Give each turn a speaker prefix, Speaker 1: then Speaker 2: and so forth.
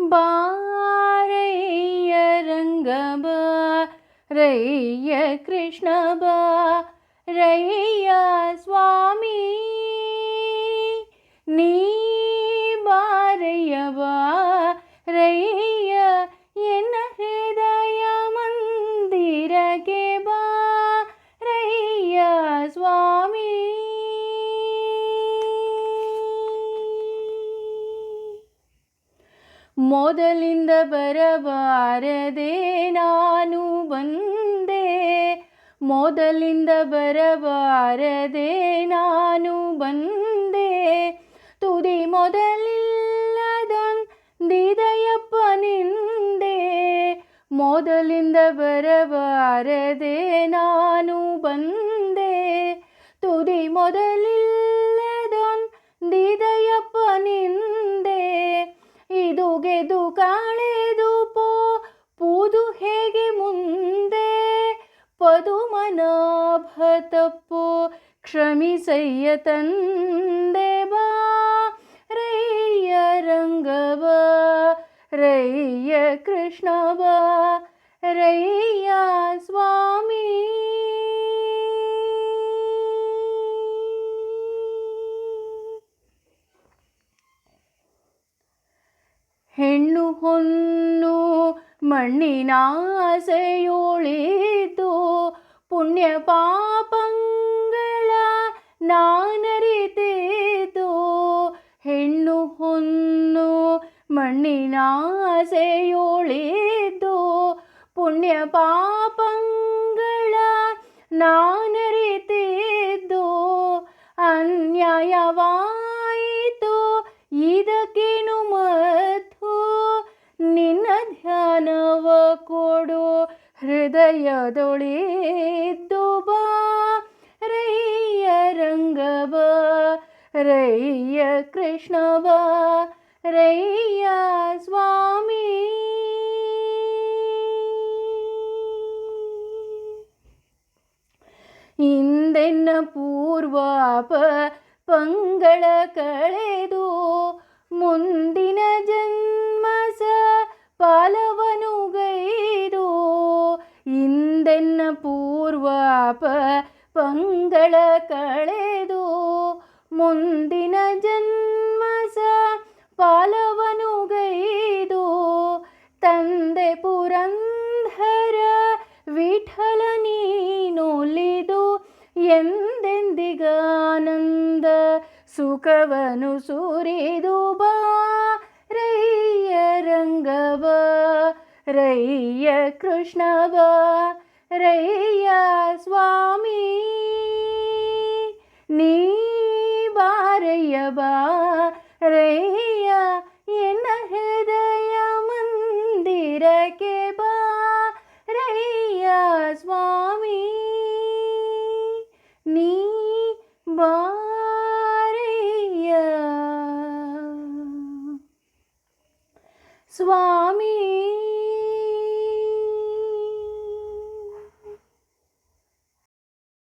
Speaker 1: ಬಾರಯ್ಯ ರಂಗ ರಯ್ಯ ಕೃಷ್ಣ ರಯ್ಯ ಸ್ವಾಮಿ ಮೊದಲಿಂದ ಬರಬಾರದೆ ನಾನು ಬಂದೆ. ಮೊದಲಿಂದ ಬರಬಾರದೆ ನಾನು ಬಂದೆ. ತುದಿ ಮೊದಲಿಲ್ಲದೊಂದಿದಯಪ್ಪ ನಿಂದೆ. ಮೊದಲಿಂದ ಬರಬಾರದೆ ನಾನು ಬಂದೆ. ತುದಿ ಮೊದಲಿಲ್ಲದೊಂದಿದಯಪ್ಪ ಇದು ಗೆದು ಕಾಳೆದು ಪೋ ಪೂದು ಹೇಗೆ ಮುಂದೆ ಪದುಮನಾಭ ತಪ್ಪು ಕ್ಷಮಿಸಯ್ಯ ತಂದೆ ಬಾ ರಯ್ಯ ರಂಗವ ರಯ್ಯ ಕೃಷ್ಣ ಹೊನ್ನು ಮಣ್ಣಿನ ಆಸೆಯೋಳಿತು ಪುಣ್ಯ ಪಾಪಂಗಳ ನಾನರಿತಿತು ಹೆಣ್ಣು ಹೊನ್ನು ಮಣ್ಣಿನ ಆಸೆಯೋಳಿತು ಪುಣ್ಯ ಪಾಪಂಗಳ ನಾನರಿತಿದ್ದು ಅನ್ಯಾಯವಾಯಿತು ನಿನ್ನ ಧ್ಯಾನವ ಕೊಡು, ಹೃದಯದೊಳಿದ್ದು ಬಾ. ರಯ್ಯ ರಂಗವ ರಯ್ಯ ಕೃಷ್ಣವ ರಯ್ಯ ಸ್ವಾಮಿ. ಹಿಂದೆನ್ನ ಪೂರ್ವಾಪ ಪಂಗಳ ಕಳೆದು, ಮುಂದಿನ ಪೂರ್ವಾಪ ಪಂಗಳ ಕಳೆದು ಮುಂದಿನ ಜನ್ಮಸ ಪಾಲವನು ಗೈದು ತಂದೆ ಪುರಂಧರ ವಿಠಲ ನೀನೊಲಿದು ಎಂದೆಂದಿಗಾನಂದ ಸುಖವನು ಸುರಿದು ಬಾ. ರಯ್ಯ ರಂಗವ ರಯ್ಯ ಕೃಷ್ಣವ ರಯ್ಯ ಸ್ವಾಮಿ ನೀ ಬಾರಯ್ಯ ಬಾ ರಯ್ಯ ಎನ್ನ ಹೃದಯ ಮಂದಿರಕ್ಕೆ ಬಾ ರಯ್ಯ ಸ್ವಾಮಿ ನೀ ಬಾರಯ್ಯ ಸ್ವಾಮಿ